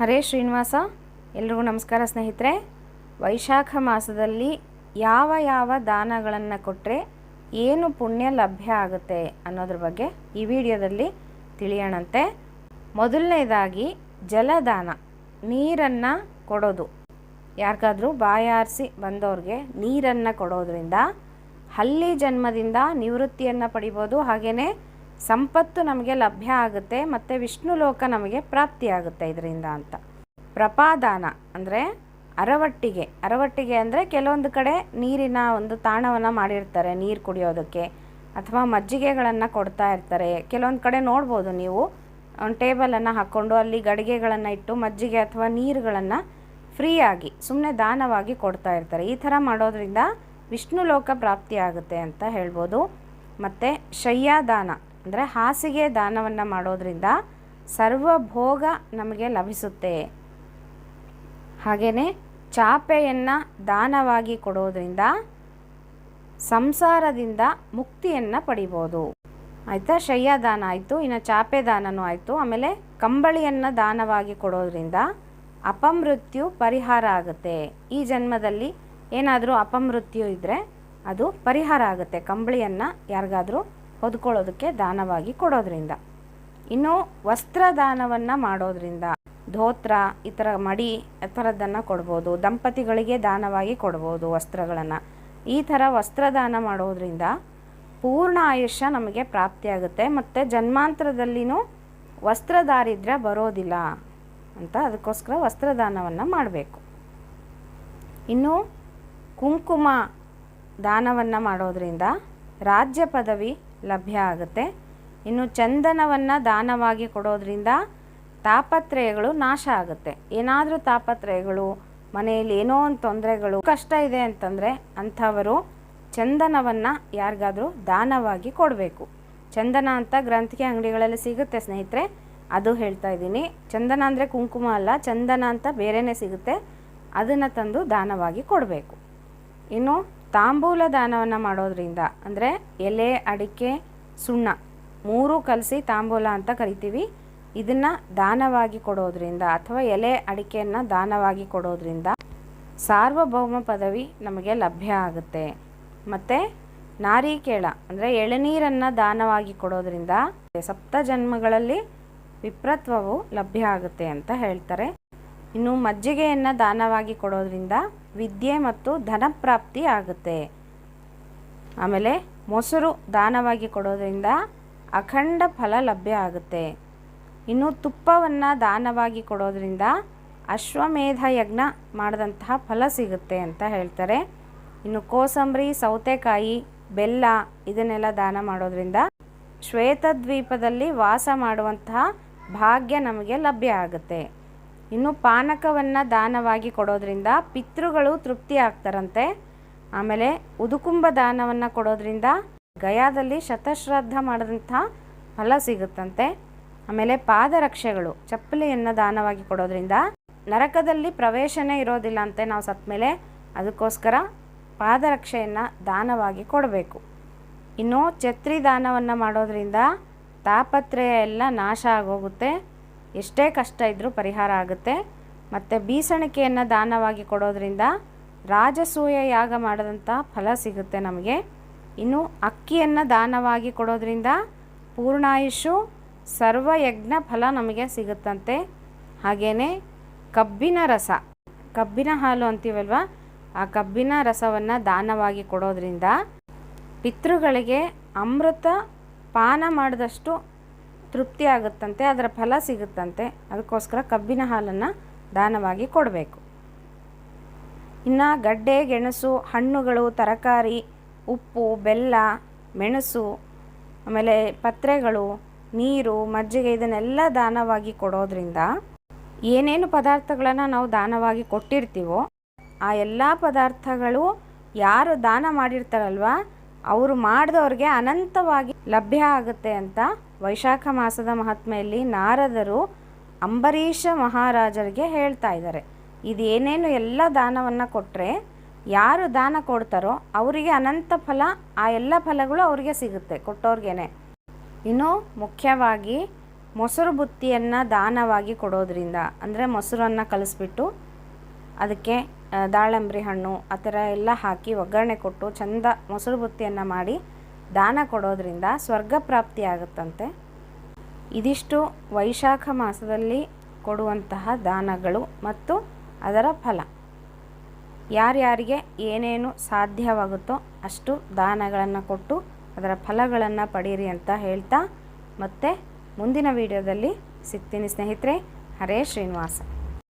ಹರೇ ಶ್ರೀನಿವಾಸ, ಎಲ್ರಿಗೂ ನಮಸ್ಕಾರ ಸ್ನೇಹಿತರೆ. ವೈಶಾಖ ಮಾಸದಲ್ಲಿ ಯಾವ ಯಾವ ದಾನಗಳನ್ನು ಕೊಟ್ಟರೆ ಏನು ಪುಣ್ಯ ಲಭ್ಯ ಆಗುತ್ತೆ ಅನ್ನೋದ್ರ ಬಗ್ಗೆ ಈ ವಿಡಿಯೋದಲ್ಲಿ ತಿಳಿಯೋಣಂತೆ. ಮೊದಲನೇದಾಗಿ ಜಲದಾನ, ನೀರನ್ನು ಕೊಡೋದು. ಯಾರಿಗಾದರೂ ಬಾಯಾರಿಸಿ ಬಂದವ್ರಿಗೆ ನೀರನ್ನು ಕೊಡೋದ್ರಿಂದ ಹಲ್ಲಿ ಜನ್ಮದಿಂದ ನಿವೃತ್ತಿಯನ್ನು ಪಡಿಬೋದು. ಹಾಗೆಯೇ ಸಂಪತ್ತು ನಮಗೆ ಲಭ್ಯ ಆಗುತ್ತೆ ಮತ್ತು ವಿಷ್ಣು ಲೋಕ ನಮಗೆ ಪ್ರಾಪ್ತಿಯಾಗುತ್ತೆ ಇದರಿಂದ ಅಂತ. ಪ್ರಪಾದಾನ ಅಂದರೆ ಅರವಟ್ಟಿಗೆ. ಅರವಟ್ಟಿಗೆ ಅಂದರೆ ಕೆಲವೊಂದು ಕಡೆ ನೀರಿನ ಒಂದು ತಾಣವನ್ನು ಮಾಡಿರ್ತಾರೆ, ನೀರು ಕುಡಿಯೋದಕ್ಕೆ ಅಥವಾ ಮಜ್ಜಿಗೆಗಳನ್ನು ಕೊಡ್ತಾ ಇರ್ತಾರೆ. ಕೆಲವೊಂದು ಕಡೆ ನೋಡ್ಬೋದು ನೀವು. ಒಂದು ಟೇಬಲನ್ನು ಹಾಕ್ಕೊಂಡು ಅಲ್ಲಿ ಗಡಿಗೆಗಳನ್ನು ಇಟ್ಟು ಮಜ್ಜಿಗೆ ಅಥವಾ ನೀರುಗಳನ್ನು ಫ್ರೀಯಾಗಿ ಸುಮ್ಮನೆ ದಾನವಾಗಿ ಕೊಡ್ತಾ ಇರ್ತಾರೆ. ಈ ಥರ ಮಾಡೋದ್ರಿಂದ ವಿಷ್ಣು ಲೋಕ ಪ್ರಾಪ್ತಿಯಾಗುತ್ತೆ ಅಂತ ಹೇಳ್ಬೋದು. ಮತ್ತು ಶಯ್ಯಾದಾನ. ಅಂದರೆ ಹಾಸಿಗೆ ದಾನವನ್ನು ಮಾಡೋದ್ರಿಂದ ಸರ್ವಭೋಗ ನಮಗೆ ಲಭಿಸುತ್ತೆ. ಹಾಗೆಯೇ ಚಾಪೆಯನ್ನು ದಾನವಾಗಿ ಕೊಡೋದ್ರಿಂದ ಸಂಸಾರದಿಂದ ಮುಕ್ತಿಯನ್ನು ಪಡಿಬೋದು. ಆಯಿತಾ? ಶಯ್ಯಾದಾನ ಆಯಿತು, ಇನ್ನು ಚಾಪೆ ದಾನನೂ ಆಯಿತು. ಆಮೇಲೆ ಕಂಬಳಿಯನ್ನು ದಾನವಾಗಿ ಕೊಡೋದ್ರಿಂದ ಅಪಮೃತ್ಯು ಪರಿಹಾರ ಆಗುತ್ತೆ. ಈ ಜನ್ಮದಲ್ಲಿ ಏನಾದರೂ ಅಪಮೃತ್ಯು ಇದ್ದರೆ ಅದು ಪರಿಹಾರ ಆಗುತ್ತೆ. ಕಂಬಳಿಯನ್ನು ಯಾರಿಗಾದರೂ ಹೊದ್ಕೊಳ್ಳೋದಕ್ಕೆ ದಾನವಾಗಿ ಕೊಡೋದ್ರಿಂದ. ಇನ್ನು ವಸ್ತ್ರದಾನವನ್ನು ಮಾಡೋದ್ರಿಂದ ಧೋತ್ರ ಈ ಥರ ಮಡಿ ಆ ಥರದ್ದನ್ನು ಕೊಡ್ಬೋದು, ದಂಪತಿಗಳಿಗೆ ದಾನವಾಗಿ ಕೊಡ್ಬೋದು ವಸ್ತ್ರಗಳನ್ನು. ಈ ಥರ ವಸ್ತ್ರದಾನ ಮಾಡೋದ್ರಿಂದ ಪೂರ್ಣ ಆಯುಷ್ಯ ನಮಗೆ ಪ್ರಾಪ್ತಿಯಾಗುತ್ತೆ ಮತ್ತು ಜನ್ಮಾಂತರದಲ್ಲಿನೂ ವಸ್ತ್ರದಾರಿದ್ರ್ಯ ಬರೋದಿಲ್ಲ ಅಂತ ಅದಕ್ಕೋಸ್ಕರ ವಸ್ತ್ರದಾನವನ್ನು ಮಾಡಬೇಕು. ಇನ್ನು ಕುಂಕುಮ ದಾನವನ್ನು ಮಾಡೋದ್ರಿಂದ ರಾಜ್ಯ ಪದವಿ ಲಭ್ಯ ಆಗುತ್ತೆ. ಇನ್ನು ಚಂದನವನ್ನು ದಾನವಾಗಿ ಕೊಡೋದ್ರಿಂದ ತಾಪತ್ರಯಗಳು ನಾಶ ಆಗುತ್ತೆ. ಏನಾದರೂ ತಾಪತ್ರಯಗಳು, ಮನೆಯಲ್ಲಿ ಏನೋ ಒಂದು ತೊಂದರೆಗಳು, ಕಷ್ಟ ಇದೆ ಅಂತಂದರೆ ಅಂಥವರು ಚಂದನವನ್ನು ಯಾರಿಗಾದರೂ ದಾನವಾಗಿ ಕೊಡಬೇಕು. ಚಂದನ ಅಂತ ಗ್ರಂಥಿಕೆ ಅಂಗಡಿಗಳಲ್ಲಿ ಸಿಗುತ್ತೆ ಸ್ನೇಹಿತರೆ. ಅದು ಹೇಳ್ತಾ ಇದ್ದೀನಿ. ಚಂದನ ಅಂದರೆ ಕುಂಕುಮ ಅಲ್ಲ, ಚಂದನ ಅಂತ ಬೇರೆಯೇ ಸಿಗುತ್ತೆ. ಅದನ್ನು ತಂದು ದಾನವಾಗಿ ಕೊಡಬೇಕು. ಇನ್ನು ತಾಂಬೂಲ ದಾನವನ್ನು ಮಾಡೋದ್ರಿಂದ, ಅಂದರೆ ಎಲೆ, ಅಡಿಕೆ, ಸುಣ್ಣ, ಮೂರು ಕಲಸಿ ತಾಂಬೂಲ ಅಂತ ಕರಿತೀವಿ. ಇದನ್ನು ದಾನವಾಗಿ ಕೊಡೋದ್ರಿಂದ ಅಥವಾ ಎಲೆ, ಅಡಿಕೆಯನ್ನು ದಾನವಾಗಿ ಕೊಡೋದ್ರಿಂದ ಸಾರ್ವಭೌಮ ಪದವಿ ನಮಗೆ ಲಭ್ಯ ಆಗುತ್ತೆ. ಮತ್ತು ನಾರಿಕೇಳ, ಅಂದರೆ ಎಳನೀರನ್ನು ದಾನವಾಗಿ ಕೊಡೋದ್ರಿಂದ ಸಪ್ತ ಜನ್ಮಗಳಲ್ಲಿ ವಿಪ್ರತ್ವವು ಲಭ್ಯ ಆಗುತ್ತೆ ಅಂತ ಹೇಳ್ತಾರೆ. ಇನ್ನು ಮಜ್ಜಿಗೆಯನ್ನು ದಾನವಾಗಿ ಕೊಡೋದ್ರಿಂದ ವಿದ್ಯೆ ಮತ್ತು ಧನಪ್ರಾಪ್ತಿ ಆಗುತ್ತೆ. ಆಮೇಲೆ ಮೊಸರು ದಾನವಾಗಿ ಕೊಡೋದ್ರಿಂದ ಅಖಂಡ ಫಲ ಲಭ್ಯ ಆಗುತ್ತೆ. ಇನ್ನು ತುಪ್ಪವನ್ನು ದಾನವಾಗಿ ಕೊಡೋದ್ರಿಂದ ಅಶ್ವಮೇಧ ಯಜ್ಞ ಮಾಡಿದಂತಹ ಫಲ ಸಿಗುತ್ತೆ ಅಂತ ಹೇಳ್ತಾರೆ. ಇನ್ನು ಕೋಸಂಬರಿ, ಸೌತೆಕಾಯಿ, ಬೆಲ್ಲ ಇದನ್ನೆಲ್ಲ ದಾನ ಮಾಡೋದ್ರಿಂದ ಶ್ವೇತದ್ವೀಪದಲ್ಲಿ ವಾಸ ಮಾಡುವಂತಹ ಭಾಗ್ಯ ನಮಗೆ ಲಭ್ಯ ಆಗುತ್ತೆ. ಇನ್ನು ಪಾನಕವನ್ನು ದಾನವಾಗಿ ಕೊಡೋದ್ರಿಂದ ಪಿತೃಗಳು ತೃಪ್ತಿ ಆಗ್ತಾರಂತೆ. ಆಮೇಲೆ ಉದುಕುಂಬ ದಾನವನ್ನು ಕೊಡೋದ್ರಿಂದ ಗಯಾದಲ್ಲಿ ಶತಶ್ರದ್ಧ ಮಾಡಿದಂಥ ಫಲ ಸಿಗುತ್ತಂತೆ. ಆಮೇಲೆ ಪಾದರಕ್ಷೆಗಳು, ಚಪ್ಪಲಿಯನ್ನು ದಾನವಾಗಿ ಕೊಡೋದ್ರಿಂದ ನರಕದಲ್ಲಿ ಪ್ರವೇಶನೇ ಇರೋದಿಲ್ಲ ಅಂತೆ ನಾವು ಸತ್ತ ಮೇಲೆ. ಅದಕ್ಕೋಸ್ಕರ ಪಾದರಕ್ಷೆಯನ್ನು ದಾನವಾಗಿ ಕೊಡಬೇಕು. ಇನ್ನು ಛತ್ರಿ ದಾನವನ್ನು ಮಾಡೋದ್ರಿಂದ ತಾಪತ್ರಯ ಎಲ್ಲ ನಾಶ ಆಗೋಗುತ್ತೆ. ಎಷ್ಟೇ ಕಷ್ಟ ಇದ್ದರೂ ಪರಿಹಾರ ಆಗುತ್ತೆ. ಮತ್ತು ಬೀಸಣಿಕೆಯನ್ನು ದಾನವಾಗಿ ಕೊಡೋದ್ರಿಂದ ರಾಜಸೂಯ ಯಾಗ ಮಾಡಿದಂಥ ಫಲ ಸಿಗುತ್ತೆ ನಮಗೆ. ಇನ್ನು ಅಕ್ಕಿಯನ್ನು ದಾನವಾಗಿ ಕೊಡೋದ್ರಿಂದ ಪೂರ್ಣಾಯುಷು, ಸರ್ವಯಜ್ಞ ಫಲ ನಮಗೆ ಸಿಗುತ್ತಂತೆ. ಹಾಗೆಯೇ ಕಬ್ಬಿನ ರಸ. ಕಬ್ಬಿನ ಹಾಲು ಅಂತೀವಲ್ವ? ಆ ಕಬ್ಬಿನ ರಸವನ್ನು ದಾನವಾಗಿ ಕೊಡೋದ್ರಿಂದ ಪಿತೃಗಳಿಗೆ ಅಮೃತ ಪಾನ ಮಾಡಿದಷ್ಟು ತೃಪ್ತಿ ಆಗುತ್ತಂತೆ, ಅದರ ಫಲ ಸಿಗುತ್ತಂತೆ. ಅದಕ್ಕೋಸ್ಕರ ಕಬ್ಬಿನ ಹಾಲನ್ನು ದಾನವಾಗಿ ಕೊಡಬೇಕು. ಇನ್ನು ಗಡ್ಡೆ, ಗೆಣಸು, ಹಣ್ಣುಗಳು, ತರಕಾರಿ, ಉಪ್ಪು, ಬೆಲ್ಲ, ಮೆಣಸು, ಆಮೇಲೆ ಪತ್ರೆಗಳು, ನೀರು, ಮಜ್ಜಿಗೆ ಇದನ್ನೆಲ್ಲ ದಾನವಾಗಿ ಕೊಡೋದ್ರಿಂದ ಏನೇನು ಪದಾರ್ಥಗಳನ್ನು ನಾವು ದಾನವಾಗಿ ಕೊಟ್ಟಿರ್ತೀವೋ, ಆ ಎಲ್ಲ ಪದಾರ್ಥಗಳು ಯಾರು ದಾನ ಮಾಡಿರ್ತಾರಲ್ವ ಅವರು ಮಾಡಿದವ್ರಿಗೆ ಅನಂತವಾಗಿ ಲಭ್ಯ ಆಗುತ್ತೆ ಅಂತ ವೈಶಾಖ ಮಾಸದ ಮಹಾತ್ಮೆಯಲ್ಲಿ ನಾರದರು ಅಂಬರೀಷ ಮಹಾರಾಜರಿಗೆ ಹೇಳ್ತಾ ಇದ್ದಾರೆ. ಇದೇನೇನು ಎಲ್ಲ ದಾನವನ್ನು ಕೊಟ್ಟರೆ ಯಾರು ದಾನ ಕೊಡ್ತಾರೋ ಅವರಿಗೆ ಅನಂತ ಫಲ, ಆ ಎಲ್ಲ ಫಲಗಳು ಅವರಿಗೆ ಸಿಗುತ್ತೆ ಕೊಟ್ಟೋರ್ಗೇನೆ ಇನ್ನು ಮುಖ್ಯವಾಗಿ ಮೊಸರು ಬುತ್ತಿಯನ್ನು ದಾನವಾಗಿ ಕೊಡೋದ್ರಿಂದ, ಅಂದರೆ ಮೊಸರನ್ನು ಕಲಿಸ್ಬಿಟ್ಟು ಅದಕ್ಕೆ ದಾಳಂಬ್ರಿ ಹಣ್ಣು ಆ ಥರ ಎಲ್ಲ ಹಾಕಿ ಒಗ್ಗರಣೆ ಕೊಟ್ಟು ಚಂದ ಮೊಸರು ಬುತ್ತಿಯನ್ನು ಮಾಡಿ ದಾನ ಕೊಡೋದ್ರಿಂದ ಸ್ವರ್ಗ ಪ್ರಾಪ್ತಿ ಆಗುತ್ತಂತೆ. ಇದಿಷ್ಟು ವೈಶಾಖ ಮಾಸದಲ್ಲಿ ಕೊಡುವಂತಹ ದಾನಗಳು ಮತ್ತು ಅದರ ಫಲ. ಯಾರ್ಯಾರಿಗೆ ಏನೇನು ಸಾಧ್ಯವಾಗುತ್ತೋ ಅಷ್ಟು ದಾನಗಳನ್ನು ಕೊಟ್ಟು ಅದರ ಫಲಗಳನ್ನು ಪಡೀರಿ ಅಂತ ಹೇಳ್ತಾ ಮತ್ತೆ ಮುಂದಿನ ವಿಡಿಯೋದಲ್ಲಿ ಸಿಗ್ತೀನಿ ಸ್ನೇಹಿತರೆ, ಹರೇ ಶ್ರೀನಿವಾಸ.